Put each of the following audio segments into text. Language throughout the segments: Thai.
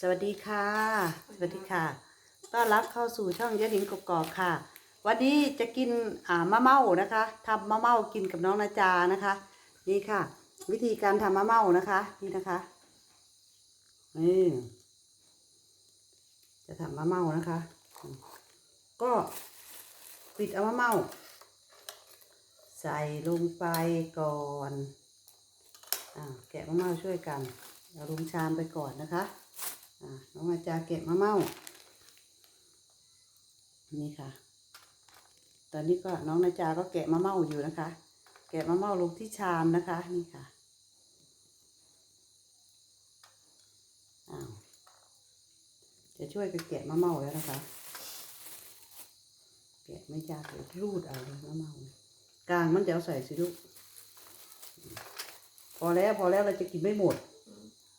สวัสดีค่ะ สวัสดีค่ะ ต้อนรับเข้าสู่ช่องยะหนิงกกอกค่ะ วันนี้จะกินอ่ามะเม่านะคะทำมะเม่ากินกับน้องนาจานะคะ นี่ค่ะ วิธีการทำมะเม่านะคะ นี่นะคะนี่จะทำมะเม่านะคะ ก็ปิดเอามะเม่าใส่ลงไปก่อนอ่าแกะมะเม่าช่วยกันเอาลงชามไปก่อนนะคะอ่า น้องอาจารย์เก็บมะเม่านี่ค่ะ ตอนนี้ก็น้องนาจาก็แกะมะเม่าอยู่นะคะ แกะมะเม่าลงที่ชามนะคะ นี่ค่ะอ้าวจะช่วยกันแกะมะเม่าแล้วนะคะ แกะไม่ยากเลยรูดเอาเลยมะเม่ากลางมันจะเอาใส่สิลูกพอแล้วพอแล้วเราจะกินไม่หมด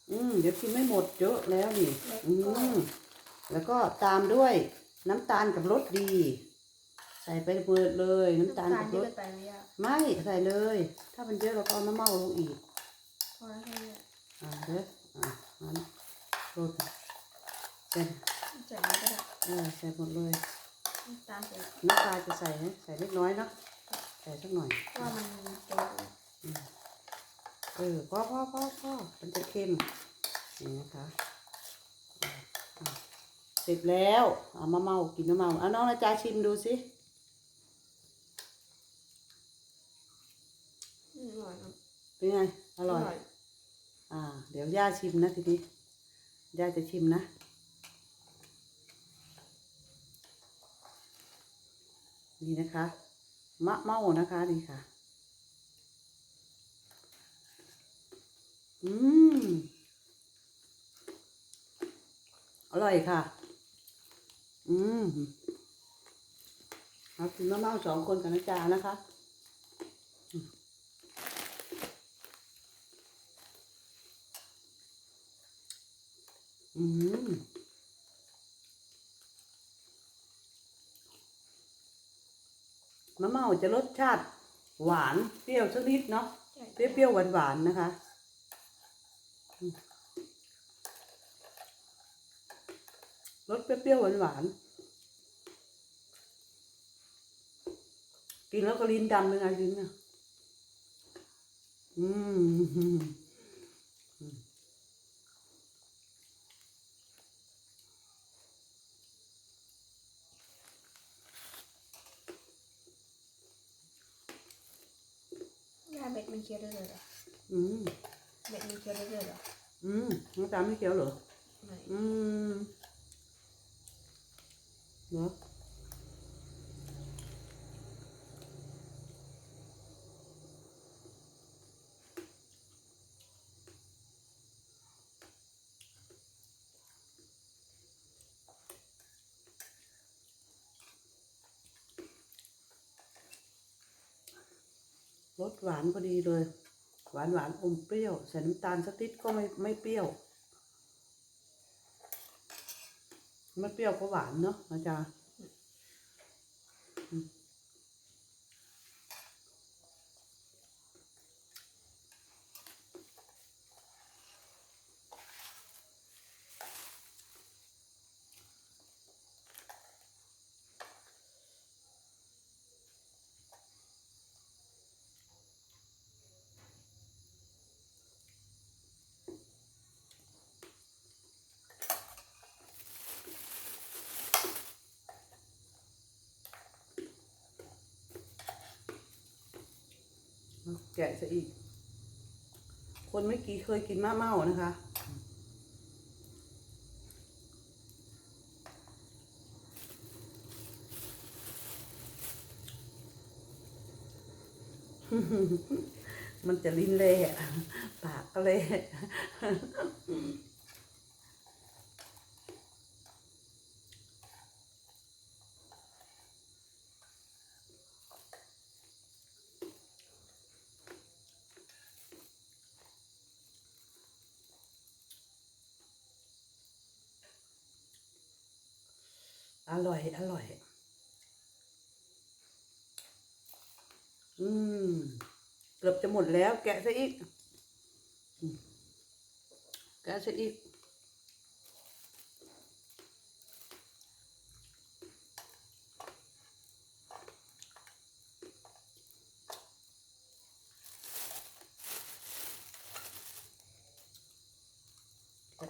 อืมเดี๋ยวกินไม่หมดเยอะแล้วนี่ อืมแล้วก็ตามด้วยน้ำตาลกับรสดี ใส่ไปเบิดเลยน้ำตาลกับรที่สไปไปไม่ยากไม่ใส่เลย ถ้ามันเยอะเราก็เอาน้ำเมาลงอีกพอแล้วแค่นี้อ่าเด้ออ่านั้นรสใส่ใส่ไม่ก็ได้เออใส่หมดเลยน้ำตามไปน้ำตาลจะใส่ไหมใส่เล็กน้อยเนาะใส่สักหน่อยเพราะว่ามันโตแล้ว เออพอพอพอพอมันจะเค็มนี่นะคะอะอะเสร็จแล้วเอามาเมากินมะเมาเอาน้องนาจาชิมดูสิอืมอร่อยนะเป็นไงอร่อย อ่า เดี๋ยวย่าชิมนะทีนี้ย่าจะชิมนะนี่นะคะ มะเมานะคะนี่ค่ะ อืม อร่อยค่ะ อืมเอากินมะเมาสองคนกับน้าจานะคะอืมมะเม่าจะรสชาติหวานเปรี้ยวสักนิดเนาะใช่เปรี้ยวๆหวานๆนะคะอืม รสเปรี้ยวๆหวานๆ กินแล้วก็ลิ้นดำเลยไงลิ้นอะอืมย่าเบ็ดมันเคี้ยวได้เลยเหรออืมเบ็ดมันเคี้ยวได้เลยเหรออืม น้ำตาลไม่เขียวเหรอไม่อืมเหรอรสหวานพอดีเลย หวานหวานอมเปรี้ยว ใส่น้ำตาลสักนิดก็ไม่ไม่เปรี้ยวไม่เปรี้ยวก็หวานเนาะอาจา แกะซะอีก คนไม่กี่เคยกินมะเม่านะคะ มันจะลิ้นเละอะปากก็เละ อร่อย อร่อย อืม เกือบจะหมดแล้วแกะซะอีก แกะซะอีก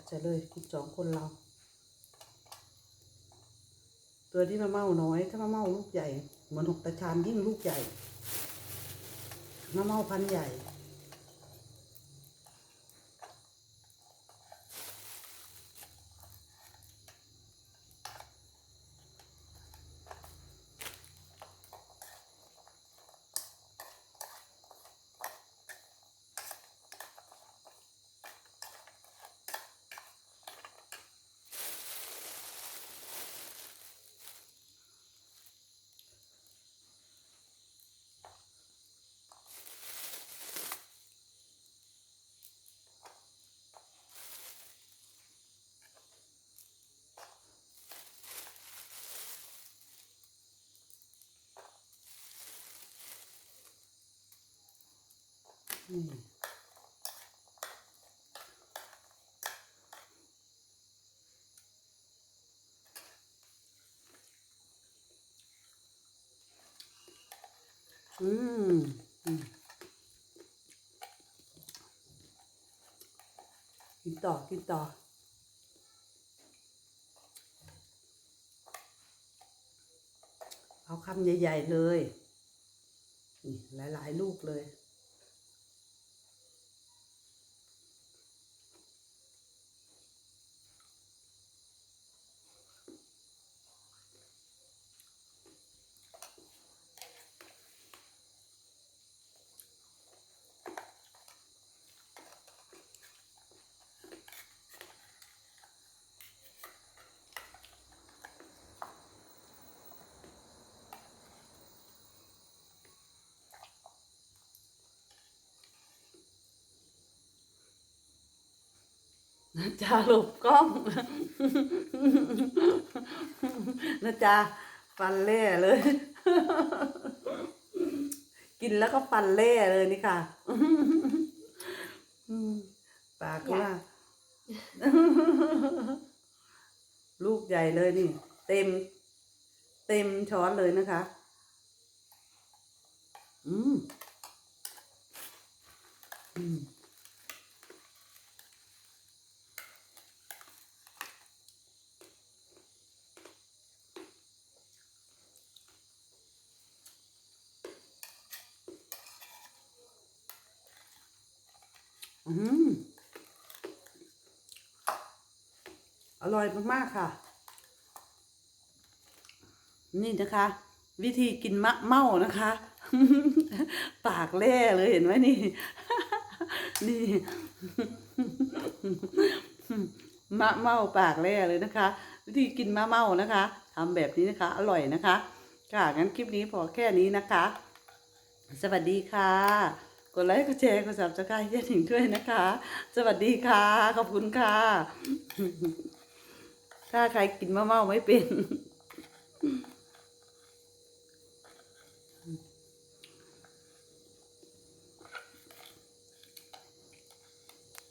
จะเลยคุณสองคนเรา ตัวที่มะเม่าน้อย ถ้ามะเม่าลูกใหญ่ เหมือนหกตาชานยิ่งลูกใหญ่มะเม่าพันใหญ่ อืมอืมกินต่อ กินต่อเอาคำใหญ่ ๆ เลยนี่หลาย ๆ ลูกเลย จะหลบกล้องนะจ๊ะฟันเล่เลย กินแล้วก็ฟันเล่เลยนี่ค่ะปากว่า ลูกใหญ่เลยนี่ เต็ม เต็มช้อนเลยนะคะ อืม อืมอร่อยมาก ๆ ค่ะ นี่นะคะ วิธีกินมะเม่านะคะ ปากแล่เลยเห็นไหมนี่ นี่ มะเม่าปากแล่เลยนะคะ วิธีกินมะเม่านะคะทำแบบนี้นะคะ อร่อยนะคะ ค่ะงั้นคลิปนี้พอแค่นี้นะคะ สวัสดีค่ะก ดไลค์กดแชร์กดสับสกายแย็นหนงด้วยนะคะ สวัสดีค่ะ ขอบคุณค่ะ ถ้าใครกินมะม่วงไม่เป็น